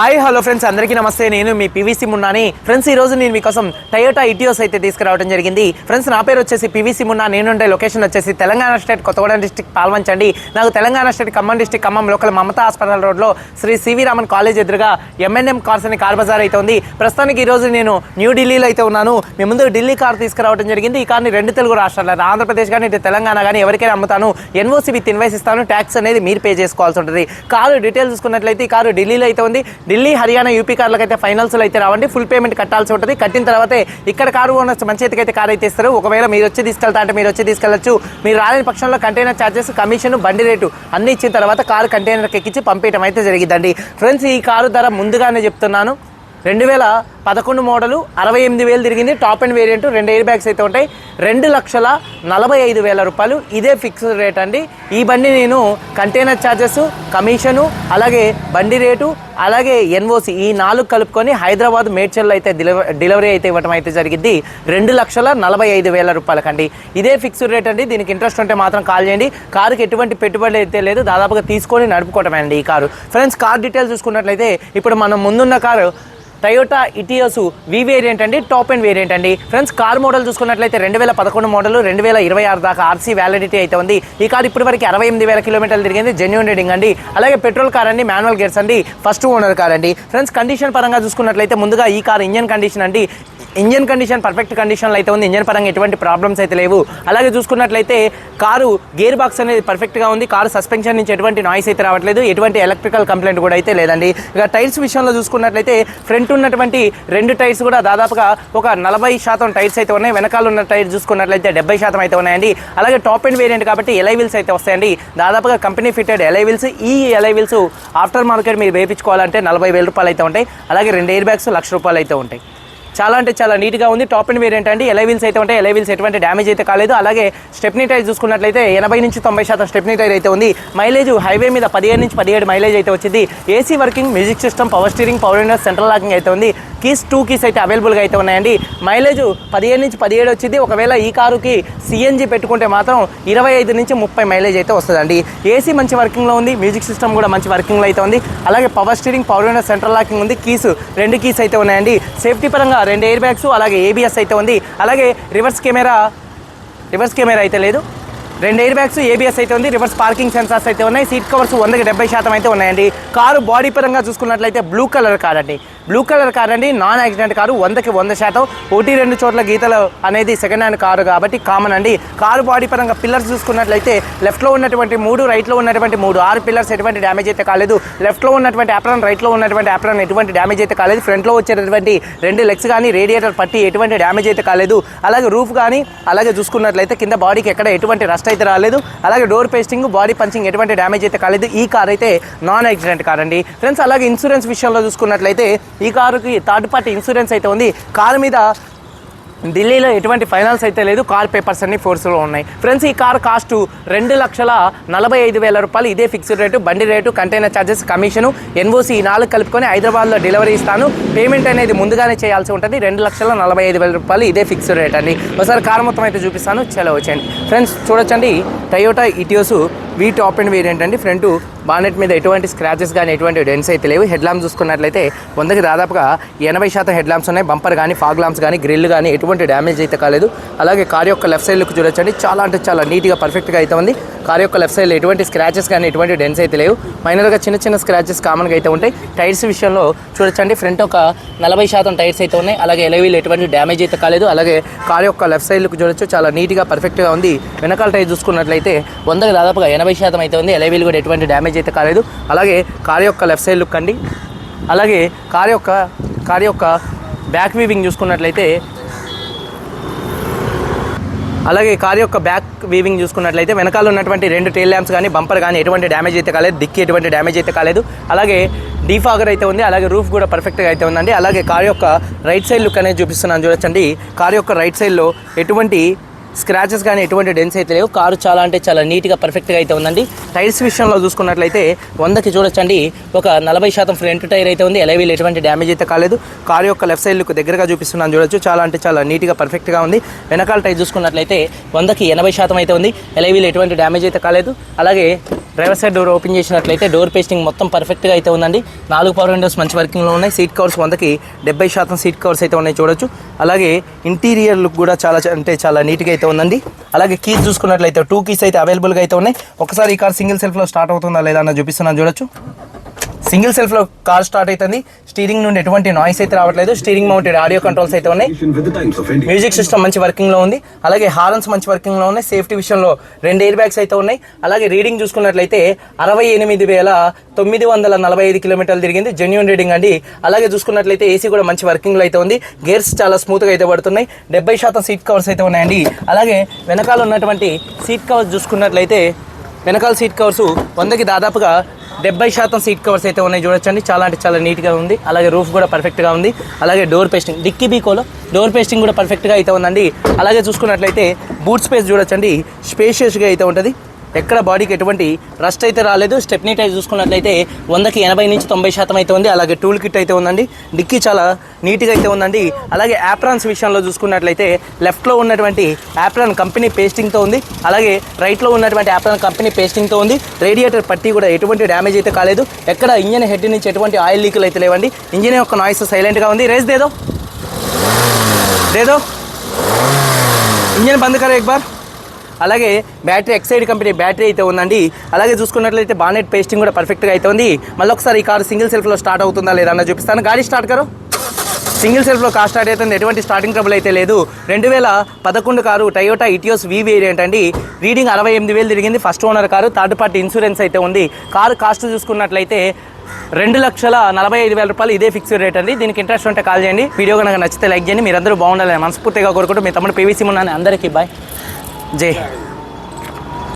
Hi hello friends అందరికీ నమస్తే. నేను మీ పివిసి మున్నాని ఫ్రెండ్స్ ఈ రోజు నేను మీకోసం టయోటా ఇటియోస్ అయితే తీసుకురావడం జరిగింది. ఫ్రెండ్స్ నా పేరు వచ్చేసి పివిసి మున్నా నేనుండే లొకేషన్ వచ్చేసి తెలంగాణ స్టేట్ కొత్తగూడెం డిస్టిక్ పాల్వంచండి నాకు Telangana state Khammam district Khammam local Mamata hospital రోడ్లో శ్రీ సివి రామన్ కాలేజ్ ఎదురుగా ఎంఎన్ఎం కార్స్ అని కార్ బజార్ అయితే ఉంది. ప్రస్తుతానికి ఈరోజు నేను న్యూఢిల్లీలో అయితే ఉన్నాను. మీ ముందు ఢిల్లీ కార్ తీసుకురావడం జరిగింది. ఈ కార్ని రెండు తెలుగు రాష్ట్రాలు ఆంధ్రప్రదేశ్ కానీ ఇటు తెలంగాణ కానీ ఎవరికైనా అమ్ముతాను. ఎన్ఓసి విత్ ఇన్వైస్ ఇస్తాను. ట్యాక్స్ అనేది మీరు పే చేసుకోవాల్సి ఉంటుంది. కారు డీటెయిల్స్ చూసుకున్నట్లయితే ఈ కారు ఢిల్లీలో అయితే ఉంది. ఢిల్లీ హర్యానా యూపీ కార్లకు అయితే ఫైనల్స్లో అయితే రావండి. ఫుల్ పేమెంట్ కట్టాల్సి ఉంటుంది. కట్టిన తర్వాత ఇక్కడ కారు ఓనర్స్ మంచి అయితే కారు అయితే ఇస్తారు. ఒకవేళ మీరు వచ్చి తీసుకెళ్తా అంటే మీరు వచ్చి తీసుకెళ్ళచ్చు. మీరు రాలేని పక్షంలో కంటైనర్ ఛార్జెస్ కమిషన్ బండి రేటు అన్ని ఇచ్చిన తర్వాత కారు కంటైనర్కి ఎక్కించి పంపించడం అయితే జరిగిందండి ఫ్రెండ్స్ ఈ కారు ధర ముందుగానే చెప్తున్నాను. రెండు వేల పదకొండు మోడలు అరవై ఎనిమిది వేలు తిరిగింది. టాప్ అండ్ వేరియంట్ రెండు ఎయిర్ బ్యాగ్స్ అయితే ఉంటాయి. రెండు లక్షల నలభై ఐదు వేల రూపాయలు ఇదే ఫిక్స్డ్ రేట్ అండి. ఈ బండి నేను కంటైనర్ ఛార్జెస్ కమిషను అలాగే బండి రేటు అలాగే ఎన్ఓసి ఈ నాలుగు కలుపుకొని హైదరాబాద్ మేడ్చల్లో అయితే డెలివరీ అయితే ఇవ్వడం అయితే జరిగింది. రెండు లక్షల నలభై ఐదు వేల రూపాయలకండి. ఇదే ఫిక్స్డ్ రేట్ అండి. దీనికి ఇంట్రెస్ట్ ఉంటే మాత్రం కాల్ చేయండి. కారుకి ఎటువంటి పెట్టుబడి అయితే లేదు. దాదాపుగా తీసుకొని నడుపుకోవటమే అండి ఈ కారు. ఫ్రెండ్స్ కార్ డీటెయిల్స్ చూసుకున్నట్లయితే ఇప్పుడు మనం ముందున్న car Toyota Etios V variant అండి టాప్ అండ్ వేరియంట్ అండి. ఫ్రెండ్స్ కార్ మోడల్ చూసుకున్నట్లయితే రెండు వేల పదకొండు మోడల్ రెండు వేల ఇరవై ఆరు దాకా ఆర్సీ వ్యాలిడిటీ అయితే ఉంది. ఈ కార్ ఇప్పటి వరకు అరవై ఎనిమిది వేల కిలోమీటర్లు తిరిగింది జెన్యున్ రీడింగ్ అండి. అలాగే పెట్రోల్ కార్ అండి మాన్యువల్ గేర్స్ అండి ఫస్ట్ ఓనర్ కార్ అండి. ఫ్రెండ్స్ కండిషన్ పరంగా చూసుకున్నట్లయితే ముందుగా ఈ కార్ ఇంజన్ కండిషన్ అండి. ఇంజన్ కండిషన్ పర్ఫెక్ట్ కండిషన్లో అయితే ఉంది. ఇంజన్ పరంగా ఎటువంటి ప్రాబ్లమ్స్ అయితే లేవు. అలాగే చూసుకున్నట్లయితే కారు గేర్ బాక్స్ అనేది పర్ఫెక్ట్గా ఉంది. కారు సస్పెన్షన్ నుంచి ఎటువంటి నాయిస్ అయితే రావట్లేదు. ఎటువంటి ఎలక్ట్రికల్ కంప్లైంట్ కూడా అయితే లేదండి. ఇక టైర్స్ విషయంలో చూసుకున్నట్లయితే ఫ్రంట్ ఉన్నటువంటి రెండు టైర్స్ కూడా దాదాపుగా ఒక నలభై శాతం టైర్స్ అయితే ఉన్నాయి. వెనకాల ఉన్న టైర్ చూసుకున్నట్లయితే డెబ్బై శాతం అయితే ఉన్నాయండి. అలాగే టాప్ అండ్ వేరియంట్ కాబట్టి ఎలై వీల్స్ అయితే వస్తాయండి. దాదాపుగా కంపెనీ ఫిట్టెడ్ ఎలై వీల్స్ ఈ ఎలై వీల్స్ ఆఫ్టర్ మార్కెట్ మీరు వేయించుకోవాలంటే నలభై వేల రూపాయలు అయితే ఉంటాయి. అలాగే రెండు ఎయిర్ బ్యాగ్స్ లక్ష రూపాయలు అయితే ఉంటాయి. చాలా అంటే చాలా నీట్గా ఉంది. టాప్ అండ్ వేరియంట్ అండి. ఎలై వీల్స్ అయితే ఉంటాయి. ఎలై వీల్స్ ఎటువంటి డ్యామేజ్ అయితే కాలేదు. అలాగే స్టెప్నీ టైర్ చూసుకున్నట్లయితే ఎనభై నుంచి తొంభై శాతం స్టెప్నీ టైర్ అయితే ఉంది. మైలేజ్ హైవే మీద పదిహేను నుంచి పదిహేడు మైలేజ్ అయితే వచ్చింది. AC working music system power steering power windows central locking అయితే ఉంది. కీస్ టూ కీస్ అయితే అవైలబుల్గా అయితే ఉన్నాయండి. మైలేజ్ పదిహేను నుంచి పదిహేడు వచ్చింది. ఒకవేళ ఈ కారుకి సిఎన్జి పెట్టుకుంటే మాత్రం ఇరవై ఐదు నుంచి ముప్పై మైలేజ్ అయితే వస్తుందండి. ఏసీ మంచి వర్కింగ్లో ఉంది. మ్యూజిక్ సిస్టమ్ కూడా మంచి వర్కింగ్లో అయితే ఉంది. అలాగే power steering power window central locking ఉంది. కీస్ రెండు కీస్ అయితే ఉన్నాయండి. సేఫ్టీ పరంగా రెండు ఎయిర్ బ్యాగ్స్ అలాగే ఏబిఎస్ అయితే ఉంది. అలాగే రివర్స్ కెమెరా రివర్స్ కెమెరా అయితే లేదు. రెండు ఎయిర్ బ్యాగ్స్ ఏబిఎస్ అయితే ఉంది. రివర్స్ పార్కింగ్ సెన్సార్స్ అయితే ఉన్నాయి. సీట్ కవర్స్ వందకి డెబ్బై శాతం అయితే ఉన్నాయండి. కారు బాడీ పరంగా చూసుకున్నట్లయితే బ్లూ కలర్ కార్ అండి. బ్లూ కలర్ కార్ అండి నాన్ యాక్సిడెంట్ కారు వందకి వంద శాతం. ఒకటి రెండు చోట్ల గీతలు అనేది సెకండ్ హ్యాండ్ కారు కాబట్టి కామన్ అండి. కారు బాడీ పరంగా పిల్లర్స్ చూసుకున్నట్లయితే లెఫ్ట్లో ఉన్నటువంటి మూడు రైట్లో ఉన్నటువంటి మూడు. ఆరు పిల్లర్స్ ఎటువంటి డ్యామేజ్ అయితే కాలేదు. లెఫ్ట్లో ఉన్నటువంటి యాప్రాన్ రైట్లో ఉన్నటువంటి యాప్రాన్ ఎటువంటి డ్యామేజ్ అయితే కాలేదు. ఫ్రంట్లో వచ్చేటటువంటి రెండు లెగ్స్ కానీ రేడియేటర్ పట్టి ఎటువంటి డ్యామేజ్ అయితే కాలేదు. అలాగే రూఫ్ కానీ అలాగే చూసుకున్నట్లయితే కింద బాడీకి ఎక్కడ ఎటువంటి రస్ట్ అయితే రాలేదు. అలాగే డోర్ పేస్టింగ్ బాడీ పంచింగ్ ఎటువంటి డ్యామేజ్ అయితే కాలేదు. ఈ కార్ అయితే నాన్ యాక్సిడెంట్ కార్ అండి. ఫ్రెండ్స్ అలాగే ఇన్సూరెన్స్ విషయంలో చూసుకున్నట్లయితే ఈ కారుకి థర్డ్ పార్టీ ఇన్సూరెన్స్ అయితే ఉంది. కారు మీద ఢిల్లీలో ఎటువంటి ఫైనాన్స్ అయితే లేదు. కార్ పేపర్స్ అన్ని ఫోర్స్లో ఉన్నాయి. ఫ్రెండ్స్ ఈ కార్ కాస్ట్ రెండు లక్షల నలభై ఐదు వేల రూపాయలు. ఇదే ఫిక్స్డ్ రేటు బండి rate container charges commission NOC ఈ నాలుగు కలుపుకొని హైదరాబాద్లో డెలివరీ ఇస్తాను. పేమెంట్ అనేది ముందుగానే చేయాల్సి ఉంటుంది. రెండు లక్షల నలభై ఐదు వేల రూపాయలు ఇదే ఫిక్స్డ్ రేట్ అండి. ఒకసారి కార్ మొత్తం అయితే చూపిస్తాను. చలో వచ్చేయండి. ఫ్రెండ్స్ చూడొచ్చండి. Toyota Etios V top end variant అండి. ఫ్రంట్ బానెట్ మీద ఎటువంటి స్క్రాచెస్ కానీ ఎటువంటి డెన్స్ అయితే లేవు. హెడ్ ల్యాంప్స్ చూసుకున్నట్లయితే వందకి దాదాపుగా ఎనభై శాతం హెడ్ ల్యాంప్స్ ఉన్నాయి. బంపర్ కానీ ఫాగ్ ల్యాంప్స్ కానీ గ్రిల్ కానీ ఎటువంటి డ్యామేజ్ అయితే కాలేదు. అలాగే కార్ యొక్క లెఫ్ట్ సైడ్ లుక్ చూడొచ్చండి. చాలా అంటే చాలా నీట్గా పర్ఫెక్ట్గా అయితే ఉంది. కార్ యొక్క లెఫ్ట్ సైడ్లో ఎటువంటి స్క్రాచెస్ కానీ ఎటువంటి డెన్స్ అయితే లేవు. మైనర్గా చిన్న చిన్న స్క్రాచెస్ కామన్గా అయితే ఉంటాయి. టైర్స్ విషయంలో చూడొచ్చండి ఫ్రంట్ ఒక నలభై శాతం టైర్స్ అయితే ఉన్నాయి. అలాగే ఎలవీలు ఎటువంటి డ్యామేజ్ అయితే కాలేదు. అలాగే కార్ యొక్క లెఫ్ట్ సైడ్ చూడొచ్చు చాలా నీట్గా పర్ఫెక్ట్గా ఉంది. వెనకాల టైర్ చూసుకున్నట్లయితే వందకి దాదాపుగా ఎనభై శాతం అయితే ఉంది. ఎలవీలు కూడా ఎటువంటి డ్యామేజ్ అయితే కాలేదు. అలాగే కార్ యొక్క లెఫ్ట్ సైడ్ లుక్ అండి అలాగే కార్ యొక్క కార్ యొక్క బ్యాక్ వీవింగ్ చూసుకున్నట్లయితే అలాగే కార్ యొక్క బ్యాక్ వీవింగ్ చూసుకున్నట్లయితే వెనకాల ఉన్నటువంటి రెండు టైల్ ల్యాంప్స్ కానీ బంపర్ కానీ ఎటువంటి డ్యామేజ్ అయితే కాలేదు. దిక్కి ఎటువంటి డ్యామేజ్ అయితే కాలేదు. అలాగే డీఫాగర్ అయితే ఉంది. అలాగే రూఫ్ కూడా పర్ఫెక్ట్గా అయితే ఉందండి. అలాగే కార్ యొక్క రైట్ సైడ్ లుక్ అనేది చూపిస్తున్నాను చూడొచ్చండి. కార్ యొక్క రైట్ సైడ్లో ఎటువంటి స్క్రాచెస్ కానీ ఎటువంటి డెన్స్ అయితే లేవు. కారు చాలా అంటే చాలా నీట్గా పర్ఫెక్ట్గా అయితే ఉందండి. టైర్స్ విషయంలో చూసుకున్నట్లయితే వందకి చూడొచ్చండి. ఒక నలభై శాతం ఫ్రంట్ టైర్ అయితే ఉంది. ఎలవీలు ఎటువంటి డ్యామేజ్ అయితే కాలేదు. కారు యొక్క లెఫ్ట్ సైడ్ లుక్ దగ్గరగా చూపిస్తున్నాను చూడొచ్చు. చాలా అంటే చాలా నీట్గా పర్ఫెక్ట్గా ఉంది. వెనకాల టైర్ చూసుకున్నట్లయితే వందకి ఎనభై శాతం అయితే ఉంది. ఎలవీలు ఎటువంటి డ్యామేజ్ అయితే కాలేదు. అలాగే డ్రైవర్ సైడ్ డోర్ ఓపెన్ చేసినట్లయితే డోర్ పేస్టింగ్ మొత్తం పర్ఫెక్ట్గా అయితే ఉందండి. నాలుగు పవర్ విండోస్ మంచి వర్కింగ్లో ఉన్నాయి. సీట్ కవర్స్ వందకి డెబ్బై శాతం సీట్ కవర్స్ అయితే ఉన్నాయి చూడొచ్చు. అలాగే ఇంటీరియర్ లుక్ కూడా చాలా అంటే చాలా నీట్గా అయితే ఉందండి. అలాగే కీస్ చూసుకున్నట్లయితే టూ కీస్ అయితే అవైలబుల్గా అయితే ఉన్నాయి. ఒకసారి ఈ కార్ సింగిల్ సెల్ఫ్లో స్టార్ట్ అవుతుందా లేదా అన్న చూపిస్తున్నాను చూడొచ్చు. సింగిల్ సెల్ఫ్లో కార్ స్టార్ట్ అవుతుంది స్టీరింగ్ నుండి ఎటువంటి నాయిస్ అయితే రావట్లేదు. స్టీరింగ్ మౌంటెడ్ ఆడియో కంట్రోల్స్ అయితే ఉన్నాయి. మ్యూజిక్ సిస్టమ్ మంచి వర్కింగ్లో ఉంది. అలాగే హార్న్స్ మంచి వర్కింగ్లో ఉన్నాయి. సేఫ్టీ విషయంలో రెండు ఎయిర్ బ్యాగ్స్ అయితే ఉన్నాయి. అలాగే రీడింగ్ చూసుకున్నట్లయితే అరవై ఎనిమిది వేల తొమ్మిది వందల నలభై ఐదు కిలోమీటర్లు తిరిగింది. జెన్యున్ రీడింగ్ అండి. అలాగే చూసుకున్నట్లయితే ఏసీ కూడా మంచి వర్కింగ్లో అయితే ఉంది. గేర్స్ చాలా స్మూత్గా అయితే పడుతున్నాయి. డెబ్బై శాతం సీట్ కవర్స్ అయితే ఉన్నాయండి. అలాగే వెనకాల ఉన్నటువంటి సీట్ కవర్స్ చూసుకున్నట్లయితే వెనకాల సీట్ కవర్స్ వందకి దాదాపుగా డెబ్బై శాతం సీట్ కవర్స్ అయితే ఉన్నాయి చూడొచ్చండి. చాలా అంటే చాలా నీట్గా ఉంది. అలాగే రూఫ్ కూడా పర్ఫెక్ట్గా ఉంది. అలాగే డోర్ పేస్టింగ్ డిక్కీ బీకోలో డోర్ పేస్టింగ్ కూడా పర్ఫెక్ట్గా అయితే ఉందండి. అలాగే చూసుకున్నట్లయితే బూట్ స్పేస్ చూడొచ్చండి. స్పేషియస్గా అయితే ఉంటుంది. ఎక్కడ బాడీకి ఎటువంటి రస్ట్ అయితే రాలేదు. స్టెప్నీ టైర్ చూసుకున్నట్లయితే వందకి ఎనభై నుంచి తొంభై శాతం అయితే ఉంది. అలాగే టూల్ కిట్ అయితే ఉందండి. డిక్కీ చాలా నీట్గా అయితే ఉందండి. అలాగే యాప్రాన్స్ విషయంలో చూసుకున్నట్లయితే లెఫ్ట్లో ఉన్నటువంటి యాప్రాన్ కంపెనీ పేస్టింగ్తో ఉంది. అలాగే రైట్లో ఉన్నటువంటి యాప్రాన్ కంపెనీ పేస్టింగ్తో ఉంది. రేడియేటర్ పట్టి కూడా ఎటువంటి డ్యామేజ్ అయితే కాలేదు. ఎక్కడ ఇంజన్ హెడ్ నుంచి ఎటువంటి ఆయిల్ లీకులు అయితే లేవండి. ఇంజిన్ యొక్క నాయిస్ సైలెంట్గా ఉంది. రేస్ దేదో. దేదో. ఇంజన్ బంద్ కరే ఎక్ బార్ అలాగే బ్యాటరీ ఎక్సైడ్ కంపెనీ బ్యాటరీ అయితే ఉందండి. అలాగే చూసుకున్నట్లయితే బానెట్ పేస్టింగ్ కూడా పర్ఫెక్ట్గా అయితే ఉంది. మళ్ళీ ఒకసారి ఈ కారు సింగిల్ సెల్ఫ్లో స్టార్ట్ అవుతుందా లేదా అన్న చూపిస్తాను. గాడి స్టార్ట్ కరో. సింగిల్ సెల్ఫ్లో కార్ స్టార్ట్ అవుతుంది. ఎటువంటి స్టార్టింగ్ ట్రబుల్ అయితే లేదు. రెండు వేల పదకొండు car Toyota Etios V variant అండి. రీడింగ్ అరవై ఎనిమిది వేలు తిరిగింది. First owner car. Third party insurance అయితే ఉంది. కారు కాస్ట్ చూసుకున్నట్లయితే రెండు లక్షల నలభై ఐదు వేల రూపాయలు ఇదే ఫిక్స్డ్ రేట్ అండి. దీనికి ఇంట్రెస్ట్ ఉంటే కాల్ చేయండి. వీడియో కనుక నచ్చితే లైక్ చేయండి. మీరందరూ బాగుండాలని మనస్ఫూర్తిగా కోరుకుంటూ మీ తమ్ముడు పీవీసీ ఉన్నాను అందరికీ బాయ్. જી